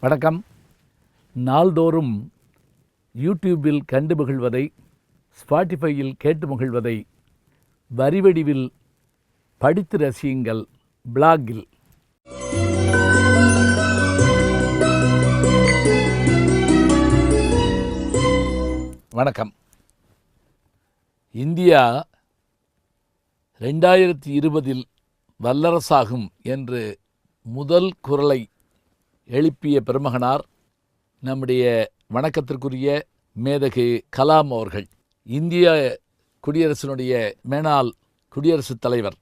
வணக்கம். நாள்தோறும் யூடியூபில் கண்டு மகிழ்வதை ஸ்பாட்டிஃபையில் கேட்டு மகிழ்வதை வரிவடிவில் படித்து ரசியுங்கள் பிளாகில். வணக்கம். இந்தியா ரெண்டாயிரத்தி இருபதில் வல்லரசாகும் என்று முதல் குரலை எழுப்பிய பெருமகனார் நம்முடைய வணக்கத்திற்குரிய மேதகு கலாம் அவர்கள் இந்திய குடியரசினுடைய மேனால் குடியரசுத் தலைவர்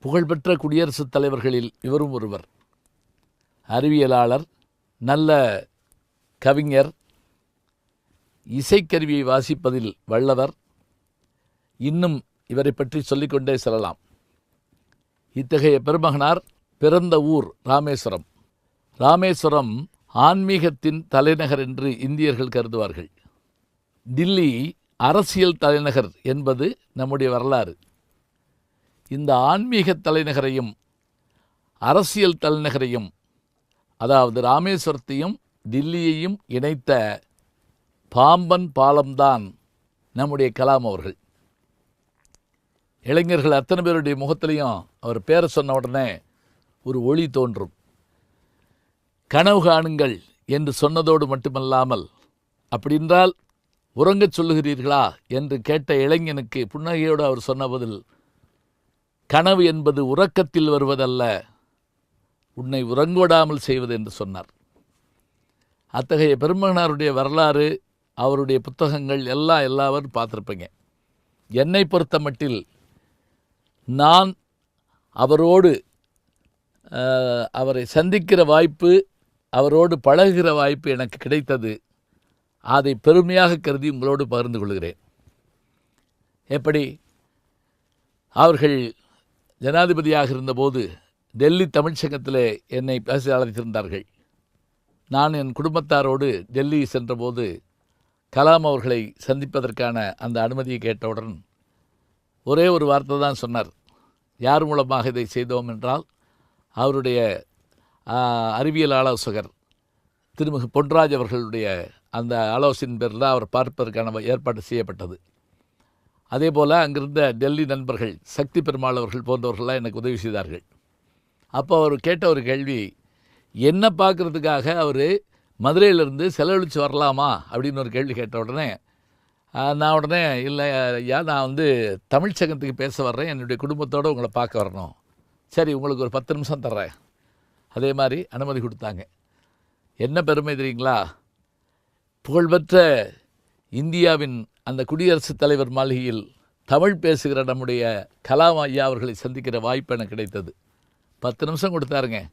புகழ்பெற்ற குடியரசுத் தலைவர்களில் இவரும் ஒருவர். அறிவியலாளர் நல்ல கவிஞர் இசைக்கருவியை வாசிப்பதில் வல்லவர். இன்னும் இவரை பற்றி சொல்லிக்கொண்டே செல்லலாம். இத்தகைய பெருமகனார் பிறந்த ஊர் ராமேஸ்வரம். ராமேஸ்வரம் ஆன்மீகத்தின் தலைநகர் என்று இந்தியர்கள் கருதுவார்கள். டில்லி அரசியல் தலைநகர் என்பது நம்முடைய வரலாறு. இந்த ஆன்மீக தலைநகரையும் அரசியல் தலைநகரையும் அதாவது ராமேஸ்வரத்தையும் டில்லியையும் இணைத்த பாம்பன் பாலம்தான் நம்முடைய கலாம் அவர்கள். இளைஞர்கள் அத்தனை பேருடைய முகத்திலையும் அவர் பேரை சொன்ன உடனே ஒரு ஒளி தோன்றும். கனவு காணுங்கள் என்று சொன்னதோடு மட்டுமல்லாமல் அப்படின்றால் உறங்கச் சொல்லுகிறீர்களா என்று கேட்ட இளைஞனுக்கு புன்னகையோடு அவர் சொன்ன பதில் கனவு என்பது உறக்கத்தில் வருவதல்ல உன்னை உறங்கோடாமல் செய்வது என்று சொன்னார். அத்தகைய பெருமகனாருடைய வரலாறு அவருடைய புத்தகங்கள் எல்லாம் எல்லாரும் பார்த்துருப்பீங்க. என்னை பொறுத்த மட்டில் நான் அவரோடு அவரை சந்திக்கிற வாய்ப்பு அவரோடு பழகுகிற வாய்ப்பு எனக்கு கிடைத்தது. அதை பெருமையாக கருதி உங்களோடு பகிர்ந்து கொள்கிறேன். எப்படி? அவர்கள் ஜனாதிபதியாக இருந்தபோது டெல்லி தமிழ்ச்சங்கத்தில் என்னை பேச அழைத்திருந்தார்கள் நான் என் குடும்பத்தாரோடு டெல்லி சென்றபோது கலாம் அவர்களை சந்திப்பதற்கான அந்த அனுமதியை கேட்டவுடன் ஒரே ஒரு வார்த்தை தான் சொன்னார். யார் மூலமாக இதை செய்தோம் என்றால் அவருடைய அறிவியல் ஆலோசகர் திருமிகு பொன்ராஜ் அவர்களுடைய அந்த ஆலோசனையின் பேரில் அவர் பார்ப்பதற்கான ஏற்பாடு செய்யப்பட்டது. அதே போல் அங்கிருந்த டெல்லி நண்பர்கள் சக்தி பெருமாள் அவர்கள் போன்றவர்கள்லாம் எனக்கு உதவி செய்தார்கள். அப்போ அவர் கேட்ட ஒரு கேள்வி என்ன பார்க்குறதுக்காக அவர் மதுரையிலேருந்து செலவழித்து வரலாமா? அப்படின்னு ஒரு கேள்வி கேட்ட உடனே நான் உடனே இல்லை ஐயா நான் வந்து தமிழ் சங்கத்துக்கு பேச வர்றேன். என்னுடைய குடும்பத்தோடு உங்களை பார்க்க வரணும். சரி உங்களுக்கு ஒரு பத்து நிமிஷம் தர்றேன். அதே மாதிரி அனுமதி கொடுத்தாங்க. என்ன பெருமை தெரியுங்களா? புகழ்பெற்ற இந்தியாவின் அந்த குடியரசுத் தலைவர் மாளிகையில் தமிழ் பேசுகிற நம்முடைய கலாம் ஐயா அவர்களை சந்திக்கிற வாய்ப்பு எனக்கு கிடைத்தது. பத்து நிமிஷம் கொடுத்தாருங்க.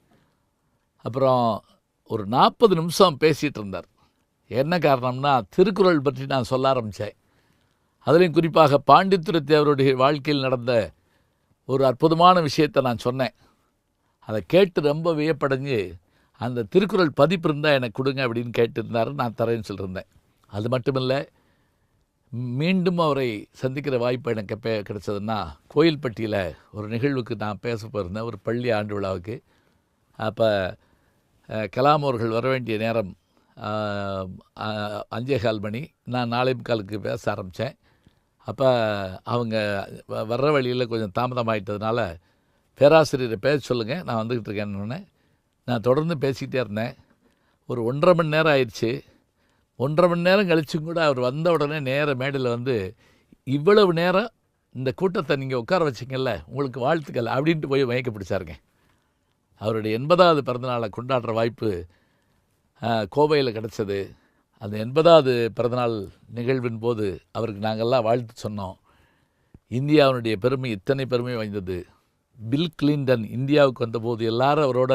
அப்புறம் ஒரு நாற்பது நிமிஷம் பேசிகிட்டு இருந்தார். என்ன காரணம்னா திருக்குறள் பற்றி நான் சொல்ல ஆரம்பித்தேன் அதுலேயும் குறிப்பாக பாண்டித்துரை தேவருடைய வாழ்க்கையில் நடந்த ஒரு அற்புதமான விஷயத்தை நான் சொன்னேன். அதை கேட்டு ரொம்ப வியப்படைஞ்சு அந்த திருக்குறள் பதிப்பு இருந்தால் எனக்கு கொடுங்க அப்படின்னு கேட்டிருந்தார் நான் தரேன்னு சொல்லியிருந்தேன் அது மட்டும் இல்லை மீண்டும் அவரை சந்திக்கிற வாய்ப்பு எனக்கு எப்போ கிடைச்சதுன்னா கோயில்பட்டியில் ஒரு நிகழ்வுக்கு நான் பேச போயிருந்தேன் ஒரு பள்ளி ஆண்டு விழாவுக்கு. அப்போ கலாம் அவர்கள் வர வேண்டிய நேரம் அஞ்சேகால் அஞ்சே கால் மணி நான் நாளை முக்காலுக்கு பேச ஆரம்பித்தேன் அப்போ அவங்க வ- வர்ற வழியில் கொஞ்சம் தாமதமாயிட்டதுனால பேராசிரியரை பேச சொல்லுங்கள் நான் வந்துக்கிட்டு இருக்கேன்னு நான் தொடர்ந்து பேசிக்கிட்டே இருந்தேன். ஒரு ஒன்றரை மணி நேரம் ஆயிடுச்சு. ஒன்றரை மணி நேரம் கழிச்சும் கூட அவர் வந்த உடனே நேர மேடையில் வந்து இவ்வளவு நேரம் இந்த கூட்டத்தை நீங்கள் உட்கார வச்சிங்கல்ல உங்களுக்கு வாழ்த்துக்கள் அப்படின்ட்டு போய் மயக்க பிடிச்சாருங்க. அவருடைய எண்பதாவது பிறந்தநாளை கொண்டாடுற வாய்ப்பு கோவையில் கிடச்சது. அந்த எண்பதாவது பிறந்தநாள் நிகழ்வின் போது அவருக்கு நாங்கள்லாம் வாழ்த்து சொன்னோம். இந்தியாவினுடைய பெருமை இத்தனை பெருமை வாய்ந்தது. பில் கிளின்டன் இந்தியாவுக்கு வந்தபோது எல்லாரும் அவரோட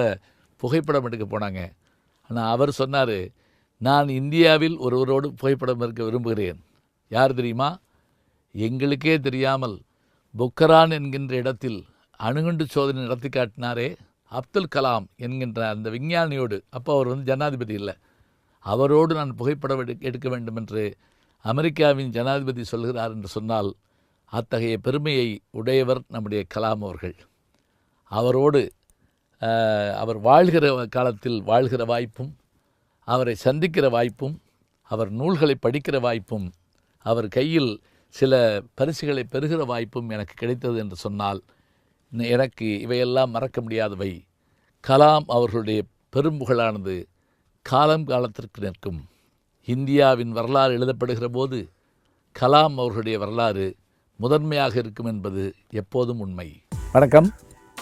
புகைப்படம் எடுக்க போனாங்க. ஆனால் அவர் சொன்னார் நான் இந்தியாவில் ஒருவரோடு புகைப்படம் எடுக்க விரும்புகிறேன். யார் தெரியுமா? எங்களுக்கே தெரியாமல் பொக்கரான் என்கின்ற இடத்தில் அணுகுண்டு சோதனை நடத்தி காட்டினாரே அப்துல் கலாம் என்கின்ற அந்த விஞ்ஞானியோடு. அப்போ அவர் வந்து ஜனாதிபதி இல்லை. அவரோடு நான் புகைப்படம் எடு எடுக்க வேண்டும் என்று அமெரிக்காவின் ஜனாதிபதி சொல்கிறார் என்று சொன்னால் அத்தகைய பெருமையை உடையவர் நம்முடைய கலாம் அவர்கள். அவரோடு அவர் வாழ்கிற காலத்தில் வாழ்கிற வாய்ப்பும் அவரை சந்திக்கிற வாய்ப்பும் அவர் நூல்களை படிக்கிற வாய்ப்பும் அவர் கையில் சில பரிசுகளை பெறுகிற வாய்ப்பும் எனக்கு கிடைத்தது என்று சொன்னால் எனக்கு இவையெல்லாம் மறக்க முடியாதவை. கலாம் அவர்களுடைய பெரும்புகழானது காலம் காலத்திற்கு நிற்கும். இந்தியாவின் வரலாறு எழுதப்படுகிற போது கலாம் அவர்களுடைய வரலாறு முதன்மையாக இருக்கும் என்பது எப்போதும் உண்மை. வணக்கம்.